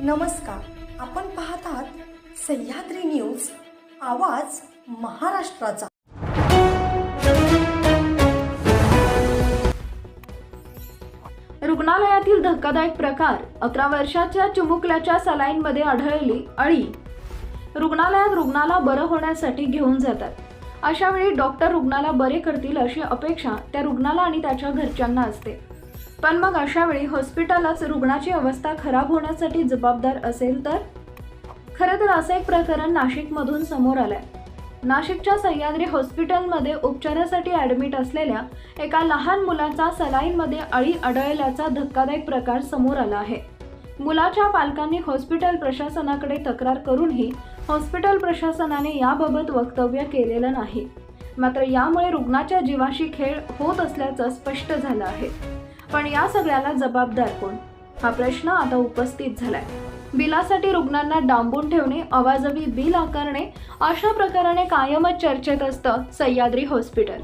नमस्कार. आपण पाहत आहात सह्याद्री न्यूज आवाज महाराष्ट्राचा. रुग्णालयातील धक्कादायक प्रकार अकरा वर्षाच्या चिमुकल्याच्या सलाईनमध्ये आढळली अळी. रुग्णालयात रुग्णाला बरं होण्यासाठी घेऊन जातात. अशा वेळी डॉक्टर रुग्णाला बरे करतील अशी अपेक्षा त्या रुग्णाला आणि त्याच्या घरच्यांना असते. पण मग अशा वेळी हॉस्पिटलच रुग्णाची अवस्था खराब होण्यासाठी जबाबदार असेल तर? खरं तर असं एक प्रकरण नाशिकमधून समोर आलंय. नाशिकच्या सह्याद्री हॉस्पिटलमध्ये उपचारासाठी ॲडमिट असलेल्या एका लहान मुलाचा सलाईनमध्ये अळी आढळल्याचा धक्कादायक प्रकार समोर आला आहे. मुलाच्या पालकांनी हॉस्पिटल प्रशासनाकडे तक्रार करूनही हॉस्पिटल प्रशासनाने याबाबत वक्तव्य केलेलं नाही. मात्र यामुळे रुग्णाच्या जीवाशी खेळ होत असल्याचं स्पष्ट झालं आहे. पण या सगळ्याला जबाबदार कोण? हा प्रश्न आता उपस्थित झालाय. बिलासाठी रुग्णांना डांबून ठेवणे अवाजवी बिल आकारणे अशा प्रकाराने कायमच चर्चेत असतं सह्याद्री हॉस्पिटल.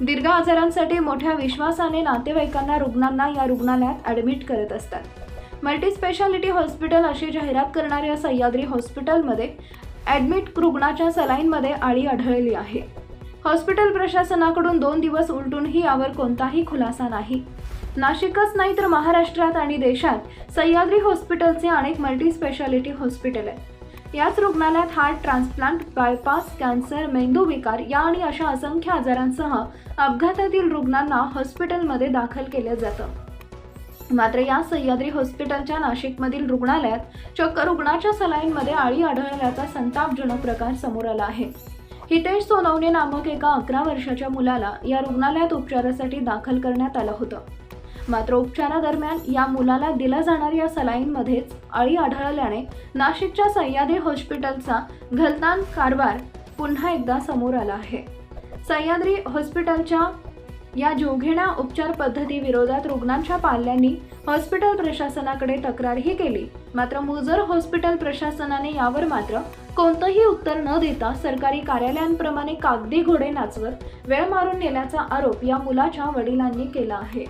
दीर्घ आजारांसाठी मोठ्या विश्वासाने नातेवाईकांना रुग्णांना या रुग्णालयात ॲडमिट करत असतात. मल्टीस्पेशालिटी हॉस्पिटल अशी जाहिरात करणाऱ्या सह्याद्री हॉस्पिटलमध्ये ॲडमिट रुग्णाच्या सलाईनमध्ये आळी आढळली आहे. हॉस्पिटल प्रशासनाकडून दोन दिवस उलटूनही यावर कोणताही खुलासा नाही. नाशिकच नाही तर महाराष्ट्रात आणि देशात सह्याद्री हॉस्पिटलचे अनेक मल्टी स्पेशालिटी हॉस्पिटल आहेत. याच रुग्णालयात हार्ट ट्रान्सप्लांट बायपास कॅन्सर मेंदूविकार या आणि अशा असंख्य आजारांसह अपघातातील रुग्णांना हॉस्पिटलमध्ये दाखल केलं जातं. मात्र या सह्याद्री हॉस्पिटलच्या नाशिकमधील रुग्णालयात चक्क रुग्णाच्या सलाईनमध्ये आळी आढळल्याचा संतापजनक प्रकार समोर आला आहे. हितेश सोनवणे नामक एका अकरा वर्षाच्या मुलाला या रुग्णालयात उपचारासाठी दाखल करण्यात आलं होतं. मात्र उपचारादरम्यान या मुलाला दिला जाणाऱ्या सलाईनमध्येच अळी आढळल्याने नाशिकच्या सह्याद्री हॉस्पिटलचा घलतान कारभार पुन्हा एकदा समोर आला आहे. सह्याद्री हॉस्पिटलच्या या जोघेण्या उपचार पद्धती विरोधात रुग्णांच्या पाल्यांनी हॉस्पिटल प्रशासनाकडे तक्रारही केली. मात्र मुजर हॉस्पिटल प्रशासनाने यावर मात्र कोणतंही उत्तर न देता सरकारी कार्यालयांप्रमाणे कागदी घोडे नाचवत वेळ मारून नेल्याचा आरोप या मुलाच्या वडिलांनी केला आहे.